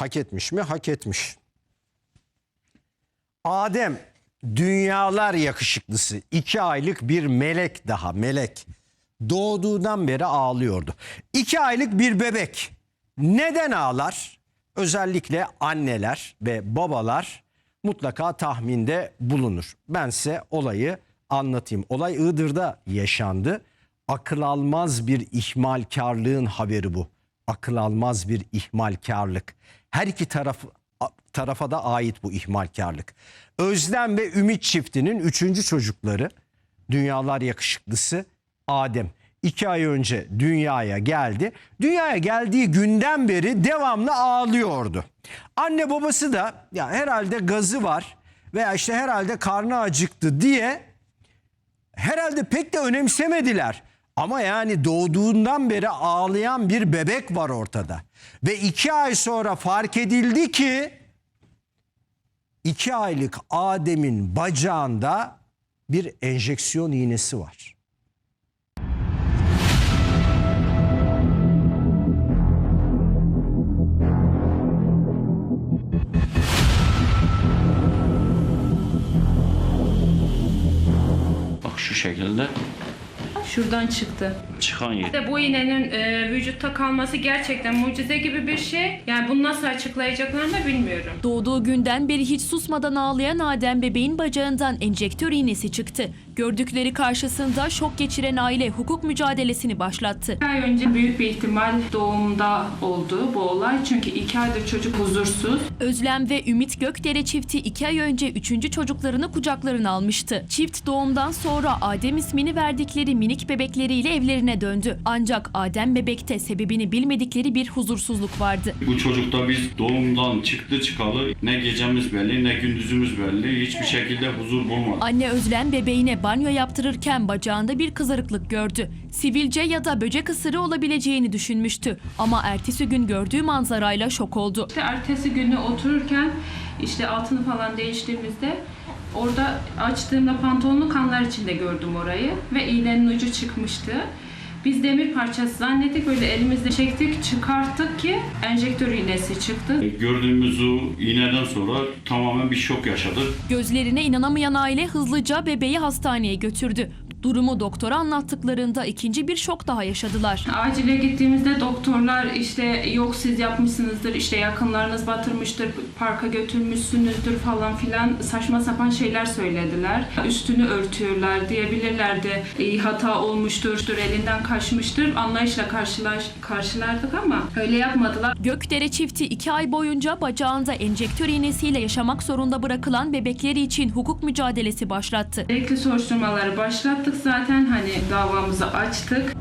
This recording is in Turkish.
hak etmiş mi? Hak etmiş. Adem dünyalar yakışıklısı iki aylık bir melek daha melek doğduğundan beri ağlıyordu. İki aylık bir bebek neden ağlar? Özellikle anneler ve babalar mutlaka tahminde bulunur. Ben size olayı anlatayım. Olay Iğdır'da yaşandı. Akıl almaz bir ihmalkarlığın haberi bu. Akıl almaz bir ihmalkarlık. Her iki taraf tarafa da ait bu ihmalkarlık. Özlem ve Ümit çiftinin üçüncü çocukları dünyalar yakışıklısı Adem. iki ay önce dünyaya geldi. Dünyaya geldiği günden beri devamlı ağlıyordu. Anne babası da ya herhalde gazı var veya işte herhalde karnı acıktı diye herhalde pek de önemsemediler. Ama yani doğduğundan beri ağlayan bir bebek var ortada. Ve iki ay sonra fark edildi ki iki aylık Adem'in bacağında bir enjeksiyon iğnesi var. Bak şu şekilde Şuradan çıktı. çıkan yer. İşte bu iğnenin e, vücutta kalması gerçekten mucize gibi bir şey. Yani bunu nasıl açıklayacaklarını da bilmiyorum. Doğduğu günden beri hiç susmadan ağlayan Adem bebeğin bacağından enjektör iğnesi çıktı. Gördükleri karşısında şok geçiren aile hukuk mücadelesini başlattı. Bir ay önce büyük bir ihtimal doğumda oldu bu olay. Çünkü iki aydır çocuk huzursuz. Özlem ve Ümit Gökdere çifti iki ay önce üçüncü çocuklarını kucaklarına almıştı. Çift doğumdan sonra Adem ismini verdikleri minik bebekleriyle evlerine döndü. Ancak Adem bebekte sebebini bilmedikleri bir huzursuzluk vardı. Bu çocukta biz doğumdan çıktı çıkalı ne gecemiz belli ne gündüzümüz belli. Hiçbir şekilde huzur bulmadık. Anne Özlem bebeğine banyo yaptırırken bacağında bir kızarıklık gördü. Sivilce ya da böcek ısırığı olabileceğini düşünmüştü. Ama ertesi gün gördüğü manzarayla şok oldu. İşte ertesi günü otururken işte altını falan değiştiğimizde orada açtığımda pantolonun kanlar içinde gördüm orayı ve iğnenin ucu çıkmıştı. Biz demir parçası zannettik böyle elimizle çektik çıkarttık ki enjektör iğnesi çıktı. Gördüğümüz o iğneden sonra tamamen bir şok yaşadık. Gözlerine inanamayan aile hızlıca bebeği hastaneye götürdü. Durumu doktora anlattıklarında ikinci bir şok daha yaşadılar. Acile gittiğimizde doktorlar işte yok siz yapmışsınızdır, işte yakınlarınız batırmıştır, parka götürmüşsünüzdür falan filan saçma sapan şeyler söylediler. Üstünü örtüyorlar diyebilirlerdi. E, hata olmuştur, elinden kaçmıştır. Anlayışla karşılaş, karşılardık ama öyle yapmadılar. Gökdere çifti iki ay boyunca bacağında enjektör iğnesiyle yaşamak zorunda bırakılan bebekleri için hukuk mücadelesi başlattı. Gerekli soruşturmaları başlattık zaten hani davamızı açtık.